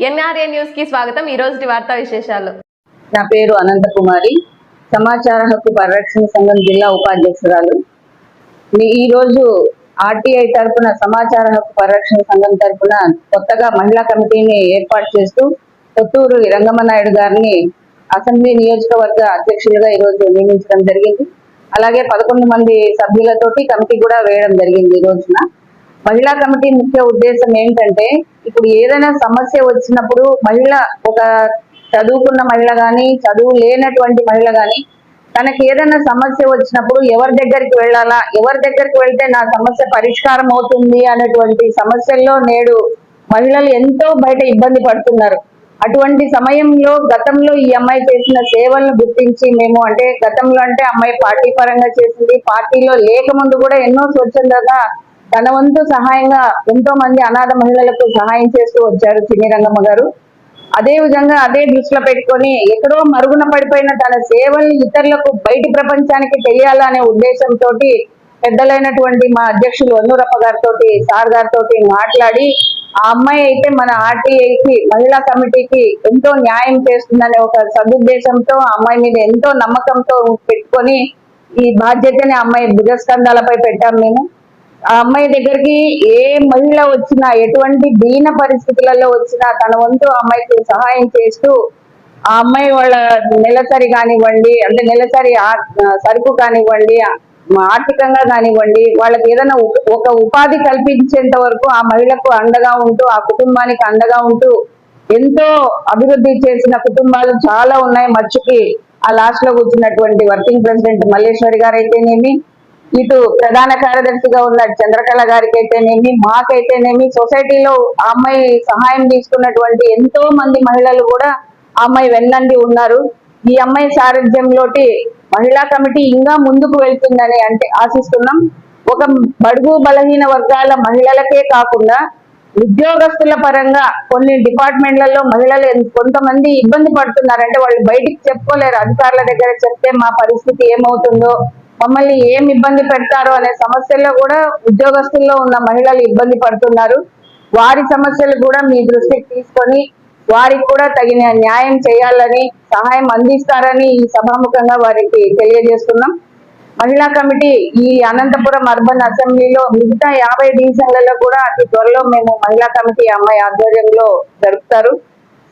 NRA న్యూస్కి స్వాగతం. ఈ రోజు వార్తా విశేషాలు. నా పేరు అనంతకుమారి సమాచార హక్కు పరిరక్షణ సంఘం జిల్లా ఉపాధ్యక్షురాలు. మీ- ఈ రోజు ఆర్టీఐ తరపున సమాచార హక్కు పరిరక్షణ సంఘం తరఫున కొత్తగా మహిళా కమిటీని ఏర్పాటు చేస్తూ కొత్తూరు రంగమనాయుడు గారిని అసెంబ్లీ నియోజకవర్గ అధ్యక్షులుగా ఈరోజు నియమించడం జరిగింది. అలాగే పదకొండు మంది సభ్యులతోటి కమిటీ కూడా వేయడం జరిగింది ఈ రోజున. మహిళా కమిటీ ముఖ్య ఉద్దేశం ఏంటంటే ఇప్పుడు ఏదైనా సమస్య వచ్చినప్పుడు మహిళ ఒక చదువుకున్న మహిళ కానీ చదువు లేనటువంటి మహిళ కానీ తనకి ఏదైనా సమస్య వచ్చినప్పుడు ఎవరి దగ్గరికి వెళ్ళాలా? ఎవరి దగ్గరికి వెళ్తే నా సమస్య పరిష్కారం అవుతుంది అనేటువంటి సమస్యల్లో నేడు మహిళలు ఎంతో బయట ఇబ్బంది పడుతున్నారు. అటువంటి సమయంలో గతంలో ఈ అమ్మాయి చేసిన సేవలను గుర్తించి మేము అంటే గతంలో అంటే అమ్మాయి పార్టీ పరంగా చేసింది. పార్టీలో లేకముందు కూడా ఎన్నో స్వచ్ఛందంగా తన వంతు సహాయంగా ఎంతో మంది అనాథ మహిళలకు సహాయం చేస్తూ వచ్చారు సినీ రంగమ్మ గారు. అదే విధంగా అదే దృష్టిలో పెట్టుకొని ఎక్కడో మరుగున పడిపోయిన తన సేవల్ని ఇతరులకు బయటి ప్రపంచానికి తెలియాలనే ఉద్దేశంతో పెద్దలైనటువంటి మా అధ్యక్షులు వన్నూరప్ప గారితో సార్ గారితో మాట్లాడి ఆ అమ్మాయి అయితే మన ఆర్టీఐకి మహిళా కమిటీకి ఎంతో న్యాయం చేస్తుందనే ఒక సదుద్దేశంతో ఆ అమ్మాయి మీద ఎంతో నమ్మకంతో పెట్టుకొని ఈ బాధ్యతని అమ్మాయి భుజస్కంధాలపై పెట్టాం మేము. ఆ అమ్మాయి దగ్గరికి ఏ మహిళ వచ్చినా ఎటువంటి దీన పరిస్థితులలో వచ్చినా తన వంతు అమ్మాయికి సహాయం చేస్తూ ఆ అమ్మాయి వాళ్ళ నెలసరి కానివ్వండి అంటే నెలసరి సరుకు కానివ్వండి ఆర్థికంగా కానివ్వండి వాళ్ళకి ఏదైనా ఒక- ఒక ఉపాధి కల్పించేంత వరకు ఆ మహిళకు అండగా ఉంటూ ఆ కుటుంబానికి అండగా ఉంటూ ఎంతో అభివృద్ధి చేసిన కుటుంబాలు చాలా ఉన్నాయి. మచ్చుకి ఆ లాస్ట్లో కూర్చున్నటువంటి వర్కింగ్ ప్రెసిడెంట్ మల్లేశ్వరి గారు అయితేనేమి ఇటు ప్రధాన కార్యదర్శిగా ఉన్న చంద్రకళ గారికి అయితేనేమి మాకైతేనేమి సొసైటీలో ఆ అమ్మాయి సహాయం తీసుకున్నటువంటి ఎంతో మంది మహిళలు కూడా ఆ అమ్మాయి వెన్నండి ఉన్నారు. ఈ అమ్మాయి సారథ్యంలోటి మహిళా కమిటీ ఇంకా ముందుకు వెళ్తుందని అంటే ఆశిస్తున్నాం. ఒక బడుగు బలహీన వర్గాల మహిళలకే కాకుండా ఉద్యోగస్తుల పరంగా కొన్ని డిపార్ట్మెంట్లలో మహిళలు కొంతమంది ఇబ్బంది పడుతున్నారు అంటే వాళ్ళు బయటికి చెప్పుకోలేరు. అధికారుల దగ్గర చెప్తే మా పరిస్థితి ఏమవుతుందో మమ్మల్ని ఏం ఇబ్బంది పెడతారో అనే సమస్యల్లో కూడా ఉద్యోగస్తుల్లో ఉన్న మహిళలు ఇబ్బంది పడుతున్నారు. వారి సమస్యలు కూడా మీ దృష్టికి తీసుకొని వారికి కూడా తగిన న్యాయం చేయాలని సహాయం అందిస్తారని ఈ సభాముఖంగా వారికి తెలియజేస్తున్నాం. మహిళా కమిటీ ఈ అనంతపురం అర్బన్ అసెంబ్లీలో మిగతా యాభై డివిజన్లలో కూడా అతి త్వరలో మేము మహిళా కమిటీ అమ్మాయి ఆధ్వర్యంలో జరుపుతారు.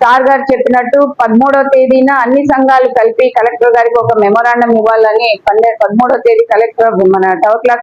సార్ గారు చెప్పినట్టు పదమూడవ తేదీన అన్ని సంఘాలు కలిపి కలెక్టర్ గారికి ఒక మెమోరాండం ఇవ్వాలని పన్నె పదమూడవ తేదీ కలెక్టర్ మన టవర్ క్లాక్